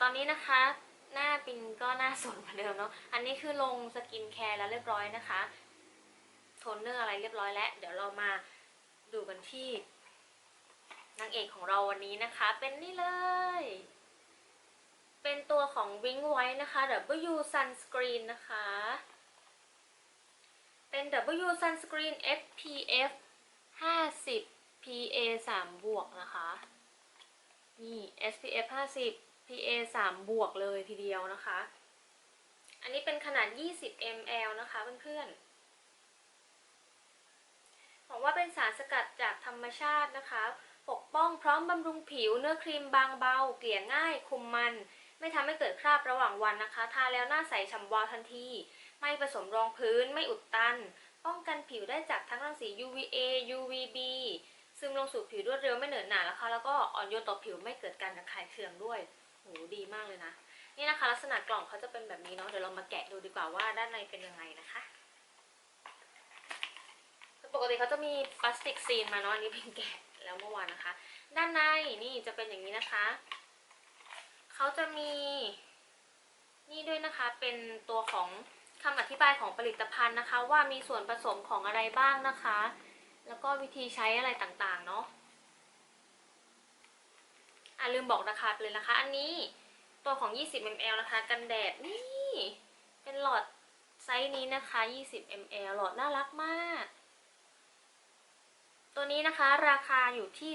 ตอนนี้นะคะ หน้าปิงก็หน้าสดเหมือนเดิมเนาะ อันนี้คือลงสกินแคร์แล้วเรียบร้อยนะคะ โทนเนอร์อะไรเรียบร้อยแล้ว เดี๋ยวเรามาดูกันที่นางเอกของเราวันนี้นะคะ เป็นนี่เลย เป็นตัวของ Wing White นะคะ W Sunscreen นะคะ เป็น W Sunscreen SPF 50 PA 3บวกนะคะ นี่ SPF 50 PA 3 บวกเลยทีเดียวนะคะ อันนี้เป็นขนาด 20 ml นะคะเพื่อนๆบอกว่าเป็นสารสกัดจากธรรมชาตินะคะ ปกป้องพร้อมบำรุงผิวเนื้อครีมบางเบา เกลี่ยง่ายคุมมัน ไม่ทำให้เกิดคราบระหว่างวันนะคะ ทาแล้วหน้าใสฉ่ำวาวทันที ไม่ผสมรองพื้น ไม่อุดตัน ป้องกันผิวได้จากทั้งรังสี UVA UVB ซึมลงสู่ผิวรวดเร็วไม่เหนอะหนาแล้วค่ะแล้วก็อ่อนโยนต่อผิวไม่เกิดการระคายเคืองด้วย ดีมากเลยนะ นี่นะคะ ลักษณะกล่องเขาจะเป็นแบบนี้เนาะเดี๋ยวเรามาแกะดูดีกว่าว่าด้านในเป็นยังไงนะคะปกติเขาจะมีพลาสติกซีนมาเนาะอันนี้เป็นแกะแล้วเมื่อวานนะคะ ด้านในนี่จะเป็นอย่างนี้นะคะเขาจะมีนี่ด้วยนะคะเป็นตัวของคำอธิบายของผลิตภัณฑ์นะคะ ว่ามีส่วนผสมของอะไรบ้างนะคะ แล้วก็วิธีใช้อะไรต่างๆเนาะ อะลืมบอกราคาไปเลยนะคะ อันนี้ตัวของ 20 ml นะคะ กันแดดนี่ เป็นหลอดไซส์นี้นะคะ 20 ml หลอดน่ารักมาก ตัวนี้นะคะราคาอยู่ที่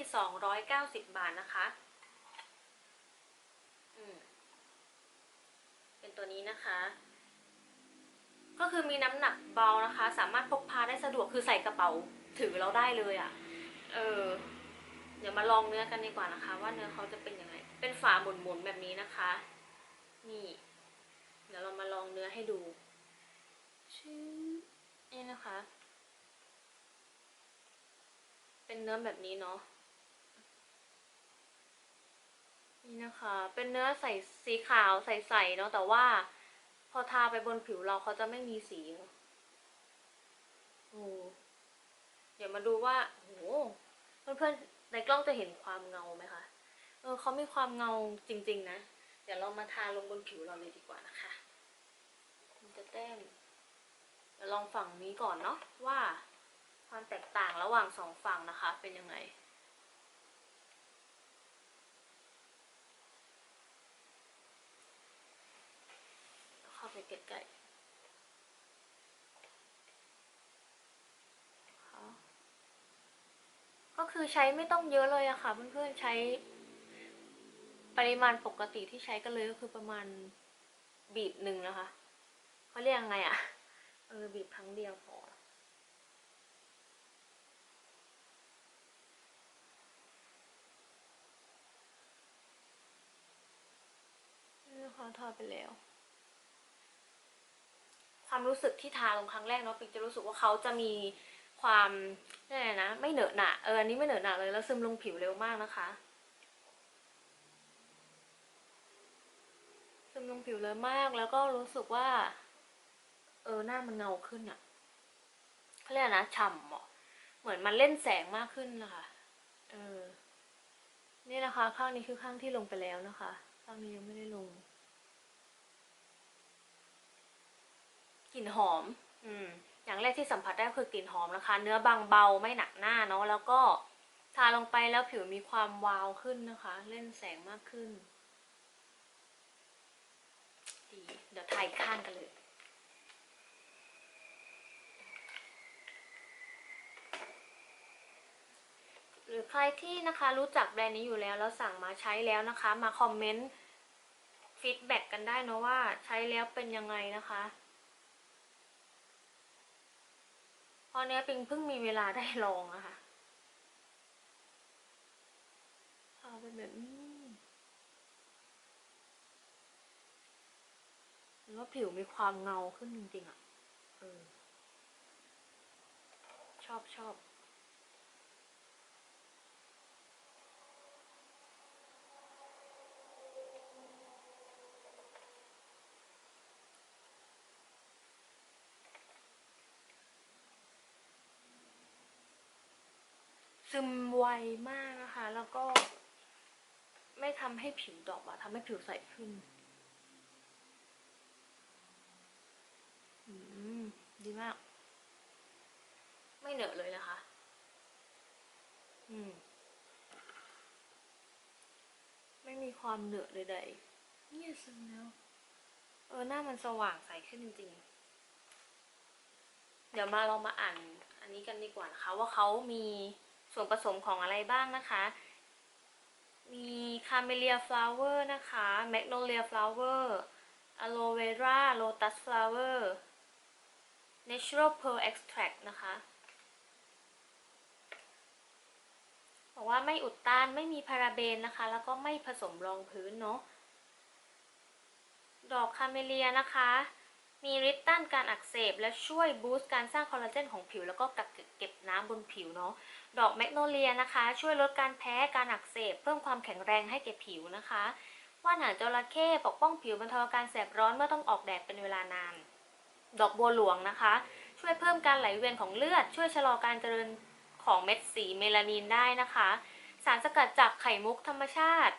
290 บาทนะคะเป็นตัวนี้นะคะ ก็คือมีน้ำหนักเบานะคะ สามารถพกพาได้สะดวกคือใส่กระเป๋าถือเราได้เลยอะ่ะ เออ เดี๋ยวมาลองเนื้อกันดีกว่านะคะ ว่าเนื้อเขาจะเป็นยังไง เป็นฝาหมุนๆแบบนี้นะคะ นี่ เดี๋ยวเรามาลองเนื้อให้ดูชื่อนี่นะคะ เป็นเนื้อแบบนี้เนาะนี่นะคะ เป็นเนื้อใสสีขาวใสๆเนาะแต่ว่า พอทาไปบนผิวเราเขาจะไม่มีสีเนอะโอ้เดี๋ยวมาดูว่าโหเพื่อนๆ ในกล้องจะเห็นความเงาไหมคะ เออเขามีความเงาจริง ๆ นะ เดี๋ยวเรามาทาลงบนผิวเราเลยดีกว่านะคะ มันจะแต้มเดี๋ยวลองฝั่งนี้ก่อนเนาะว่าความแตกต่างระหว่างสองฝั่งนะคะ เป็นยังไงเข้าไปใกล้ๆค่ะก็ คือใช้ไม่ต้องเยอะเลยอะค่ะ เพื่อนๆใช้ ปริมาณปกติที่ใช้กันเลยก็คือประมาณบีบหนึ่งนะคะเขาเรียกยังไงอะเออบีบครั้งเดียวพอนี่นะคะทาไปแล้ว ความรู้สึกที่ทาลงครั้งแรกเนาะปิงจะรู้สึกว่าเขาจะมี ความเรียกอะไรนะไม่เหนอะหนะเอออันนี้ไม่เหนอะหนะเลยแล้วซึมลงผิวเร็วมากนะคะ ซึมลงผิวเร็วมากแล้วก็รู้สึกว่า เออหน้ามันเงาขึ้นอะเขาเรียกอะไรนะฉ่ำอะเหมือนมันเล่นแสงมากขึ้นนะคะเออนี่นะคะ ข้างนี้คือข้างที่ลงไปแล้วนะคะ ข้างนี้ยังไม่ได้ลงกลิ่นหอม อืม อย่างแรกที่สัมผัสได้คือกลิ่นหอมนะคะ เนื้อบางเบาไม่หนักหน้าเนาะแล้วก็ทาลงไปแล้วผิวมีความวาวขึ้นนะคะ เล่นแสงมากขึ้นดีเดี๋ยวถ่ายข้างกันเลย หรือใครที่นะคะรู้จักแบรนด์นี้อยู่แล้วแล้วสั่งมาใช้แล้วนะคะ มาคอมเมนต์ฟีดแบ็กกันได้นะว่าใช้แล้วเป็นยังไงนะคะเพ ราะเนี้ยปิงเพิ่งมีเวลาได้ลองนะคะเอาเป็นแบบนี้แล้วผิวมีความเงาขึ้นจริงๆอะเออชอบชอบ ซึมไวมากนะคะ แล้วก็ ไม่ทำให้ผิวดอกอะทำให้ผิวใสขึ้นอืมดีมาก ไม่เหนอะเลยนะคะ อืม ไม่มีความเหนอะใดๆเนี่ยซึมแล้ว เออหน้ามันสว่างใสขึ้นจริงๆ เดี๋ยวมาลองมาอ่านอันนี้กันดีกว่านะคะ ว่าเขามี ส่วนผสมของอะไรบ้างนะคะ มีคาเมเลียฟลาวเวอร์นะคะแมกโนเลียฟลาวเวอร์อะโลเวราโลตัสฟลาวเวอร์ natural pearl extract นะคะบอกว่าไม่อุดตันไม่มีพาราเบนนะคะ แล้วก็ไม่ผสมรองพื้นเนาะดอกคาเมเลียนะคะ มีฤทธิ์ต้านการอักเสบ และช่วยบูสต์การสร้างคอลลาเจนของผิว แล้วก็กักเก็บน้ำบนผิวเนาะ ดอกแมกโนเลียนะคะ ช่วยลดการแพ้การอักเสบ เพิ่มความแข็งแรงให้แก่ผิวนะคะ ว่านหางจระเข้ปกป้องผิวบรรเทาอาการแสบร้อนเมื่อต้องออกแดดเป็นเวลานาน ดอกบัวหลวงนะคะ ช่วยเพิ่มการไหลเวียนของเลือด ช่วยชะลอการเจริญของเม็ดสีเมลานินได้นะคะ สารสกัดจากไข่มุกธรรมชาติ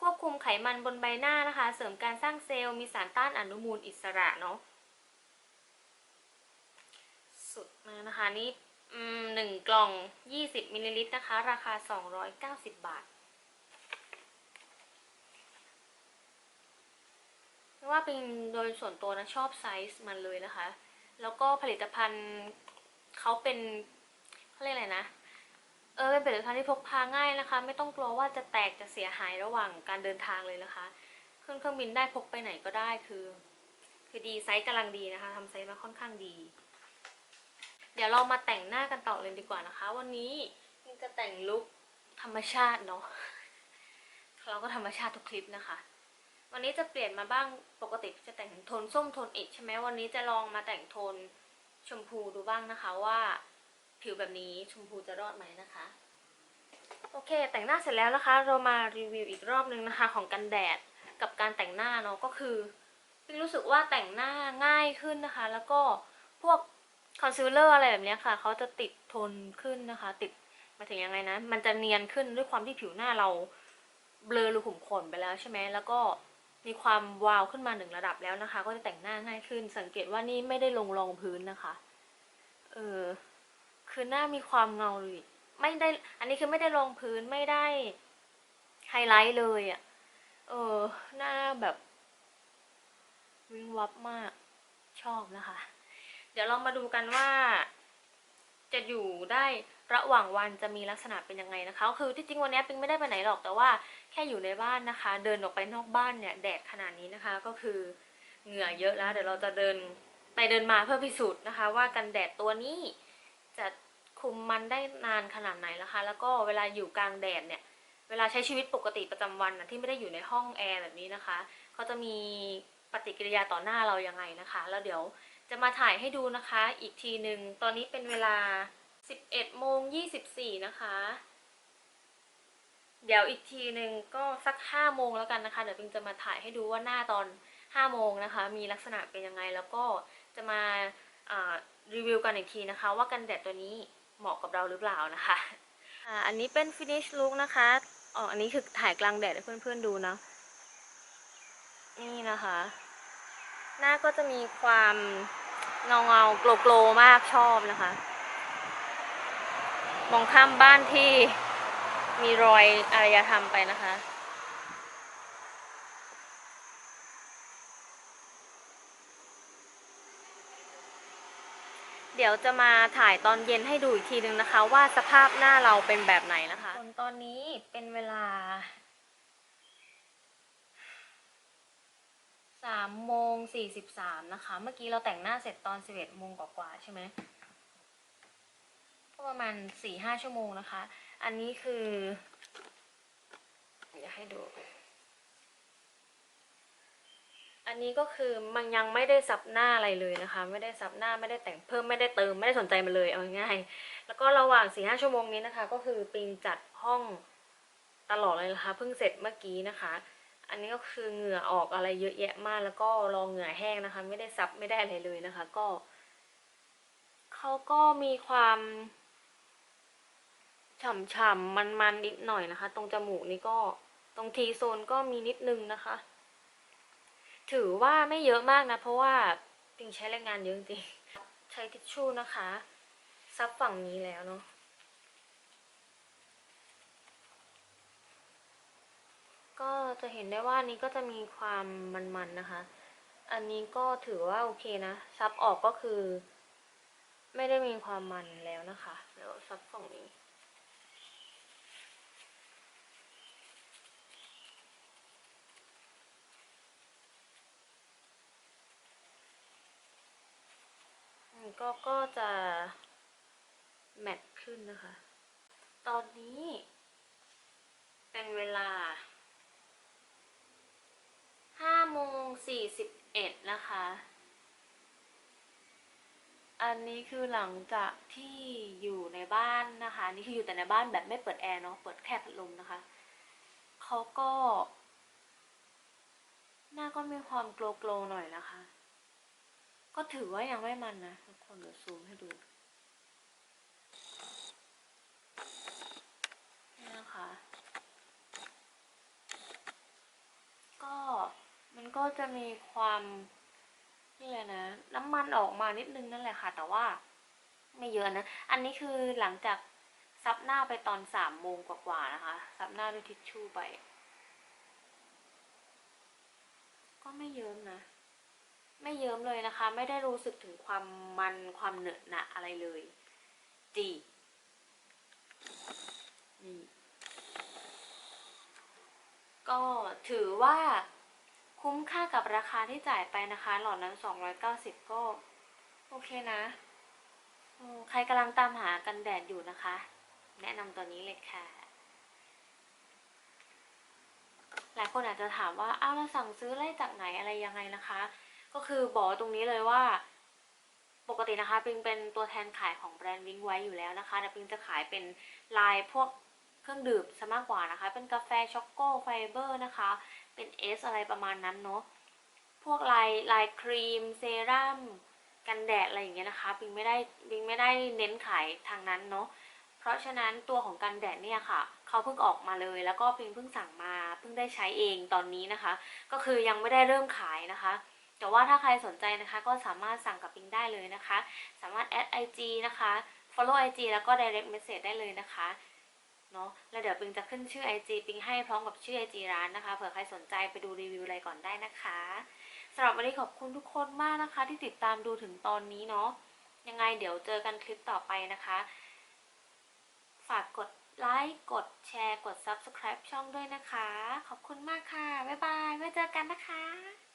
ควบคุมไขมันบนใบหน้านะคะ เสริมการสร้างเซลล์มีสารต้านอนุมูลอิสระเนาะสุดมากนะคะนี่หนึ่งกล่อง 20มิลลิลิตรนะคะ ราคา 290 บาทว่าเป็นโดยส่วนตัวนะชอบไซส์มันเลยนะคะ แล้วก็ผลิตภัณฑ์เขาเป็นเขาเรียกอะไรนะ ออเป็นผลิตภัณฑ์ที่พกพาง่ายนะคะ ไม่ต้องกลัวว่าจะแตกจะเสียหายระหว่างการเดินทางเลยนะคะ ขึ้นเครื่องบินได้พกไปไหนก็ได้คือ คือดีไซส์กำลังดีนะคะทำไซส์มาค่อนข้างดี เดี๋ยวเรามาแต่งหน้ากันต่อเลยดีกว่านะคะ วันนี้มินจะแต่งลุคธรรมชาติเนาะเราก็ธรรมชาติทุกคลิปนะคะ วันนี้จะเปลี่ยนมาบ้างปกติจะแต่งโทนส้มโทนอิดใช่ไหมวันนี้จะลองมาแต่งโทนชมพูดูบ้างนะคะว่า ผิวแบบนี้ชมพูจะรอดไหมนะคะ โอเค แต่งหน้าเสร็จแล้วนะคะ เรามารีวิวอีกรอบนึงนะคะ ของกันแดดกับการแต่งหน้าเนาะก็คือปิงรู้สึกว่าแต่งหน้าง่ายขึ้นนะคะ แล้วก็พวกคอนซีลเลอร์อะไรแบบนี้ค่ะเขาจะติดทนขึ้นนะคะ ติดมาถึงยังไงนะ มันจะเนียนขึ้นด้วยความที่ผิวหน้าเราเบลอรูขุมขนไปแล้วใช่ไหมแล้วก็มีความวาวขึ้นมาหนึ่งระดับแล้วนะคะ ก็จะแต่งหน้าง่ายขึ้น สังเกตว่านี่ไม่ได้ลงรองพื้นนะคะ เออ คือหน้ามีความเงาเลยไม่ได้ อันนี้คือไม่ได้ลงพื้นไม่ได้ไฮไลท์เลยอะ่ะ เออ หน้าแบบ วิงวับมากชอบนะคะ เดี๋ยวเรามาดูกันว่า จะอยู่ได้ระหว่างวันจะมีลักษณะเป็นยังไงนะคะ คือที่จริงวันนี้ปิงไม่ได้ไปไหนหรอกแต่ว่าแค่อยู่ในบ้านนะคะ เดินออกไปนอกบ้านเนี่ย แดดขนาดนี้นะคะ ก็คือเหงื่อเยอะแล้ว เดี๋ยวเราจะเดินไปเดินมาเพื่อพิสูจน์นะคะ ว่ากันแดดตัวนี้ จะคุมมันได้นานขนาดไหนนะคะ แล้วก็เวลาอยู่กลางแดดเนี่ย เวลาใช้ชีวิตปกติประจำวันนะที่ไม่ได้อยู่ในห้องแอร์แบบนี้นะคะเขาจะมีปฏิกิริยาต่อหน้าเรายังไงนะคะ แล้วเดี๋ยวจะมาถ่ายให้ดูนะคะ อีกทีหนึ่งตอนนี้เป็นเวลา 11โมง24 นะคะ เดี๋ยวอีกทีหนึ่งก็สัก 5 โมงแล้วกันนะคะ เดี๋ยวปิงจะมาถ่ายให้ดูว่าหน้าตอน 5 โมงนะคะ มีลักษณะเป็นยังไง แล้วก็จะมา รีวิวกันอีกทีนะคะ ว่ากันแดดตัวนี้เหมาะกับเราหรือเปล่านะคะอ่าอันนี้เป็น finish look นะคะอ๋ออันนี้คือถ่ายกลางแดดให้เพื่อนๆดูนะนี่นะคะ หน้าก็จะมีความเงาเงาโกลโกลมากชอบนะคะ มองข้ามบ้านที่มีรอยอารยธรรมไปนะคะ เดี๋ยวจะมาถ่ายตอนเย็นให้ดูอีกทีนึงนะคะ ว่าสภาพหน้าเราเป็นแบบไหนนะคะตอนนี้เป็นเวลาสามโมงสี่สิบสามนะคะ เมื่อกี้เราแต่งหน้าเสร็จตอนสิบเอ็ดโมงกว่าๆใช่ไหมก็ประมาณสี่ห้าชั่วโมงนะคะ อันนี้คืออยากให้ดู อันนี้ก็คือมันยังไม่ได้ซับหน้าอะไรเลยนะคะ ไม่ได้ซับหน้าไม่ได้แต่งเพิ่มไม่ได้เติมไม่ได้สนใจมันเลยเอาง่ายแล้วก็ระหว่างสี่ห้าชั่วโมงนี้นะคะ ก็คือปิงจัดห้องตลอดเลยนะคะเพิ่งเสร็จเมื่อกี้นะคะ อันนี้ก็คือเหงื่อออกอะไรเยอะแยะมากแล้วก็รอเหงื่อแห้งนะคะ ไม่ได้ซับไม่ได้อะไรเลยนะคะ ก็เขาก็มีความฉ่ำๆมันๆนิดหน่อยนะคะ ตรงจมูกนี่ก็ตรงทีโซนก็มีนิดนึงนะคะ ถือว่าไม่เยอะมากนะ เพราะว่าปิงใช้แรงงานเยอะจริงใช้ทิชชู่นะคะ ซับฝั่งนี้แล้วเนาะก็จะเห็นได้ว่านี้ก็จะมีความมันๆนะคะ อันนี้ก็ถือว่าโอเคนะ ซับออกก็คือ ไม่ได้มีความมันแล้วนะคะเดี๋ยวซับฝั่งนี้ ก็ก็จะแมทขึ้นนะคะ ตอนนี้เป็นเวลาห้าโมงสี่สิบเอ็ดนะคะ อันนี้คือหลังจากที่อยู่ในบ้านนะคะ นี่คืออยู่แต่ในบ้านแบบไม่เปิดแอร์เนาะ เปิดแค่พัดลมนะคะ เขาก็ หน้าก็มีความโกลๆหน่อยนะคะ ก็ถือว่ายังไม่มันนะทุกคนเดี๋ยวซูมให้ดูนี่นะคะ ก็มันก็จะมีความนี่เลยนะน้ำมันออกมานิดนึงนั่นแหละค่ะ แต่ว่าไม่เยอะนะ อันนี้คือหลังจากซับหน้าไปตอนสามโมงกว่าๆนะคะ ซับหน้าด้วยทิชชู่ไป ก็ไม่เยิ้มนะ ไม่เยิ้มเลยนะคะ ไม่ได้รู้สึกถึงความมันความเหนอะหนะอะไรเลยจีนี่ก็ถือว่าคุ้มค่ากับราคาที่จ่ายไปนะคะ หลอดนั้น 290 ก็ โอเคนะใครกำลังตามหากันแดดอยู่นะคะ แนะนำตัวนี้เลยค่ะ หลายคนอาจจะถามว่า อ้าวเราสั่งซื้อไล่จากไหนอะไรยังไงนะคะ ก็คือบอกตรงนี้เลยว่า ปกตินะคะปิงเป็นตัวแทนขายของแบรนด์วิงไว้อยู่แล้วนะคะ แต่ปิงจะขายเป็นลายพวกเครื่องดื่มซะมากกว่านะคะ เป็นกาแฟช็อกโกไฟเบอร์นะคะ เป็นเอสอะไรประมาณนั้นเนาะ พวกลายลายครีมเซรั่มกันแดดอะไรอย่างเงี้ยนะคะ ปิงไม่ได้ปิงไม่ได้เน้นขายทางนั้นเนาะ เพราะฉะนั้นตัวของกันแดดเนี่ยค่ะเขาเพิ่งออกมาเลย แล้วก็ปิงเพิ่งสั่งมา เพิ่งได้ใช้เองตอนนี้นะคะ ก็คือยังไม่ได้เริ่มขายนะคะ แต่ว่าถ้าใครสนใจนะคะก็สามารถสั่งกับปิงได้เลยนะคะ สามารถแอด IG นะคะ follow IG แล้วก็ direct message ได้เลยนะคะเนาะแล้วเดี๋ยวปิงจะขึ้นชื่อ IG ปิงให้พร้อมกับชื่อ IG ร้านนะคะเผื่อใครสนใจไปดูรีวิวอะไรก่อนได้นะคะสำหรับวันนี้ขอบคุณทุกคนมากนะคะ ที่ติดตามดูถึงตอนนี้เนาะยังไงเดี๋ยวเจอกันคลิปต่อไปนะคะ ฝากกดไลค์กดแชร์กด Subscribe ช่องด้วยนะคะ ขอบคุณมากค่ะ บ๊ายบายไว้เจอกันนะคะ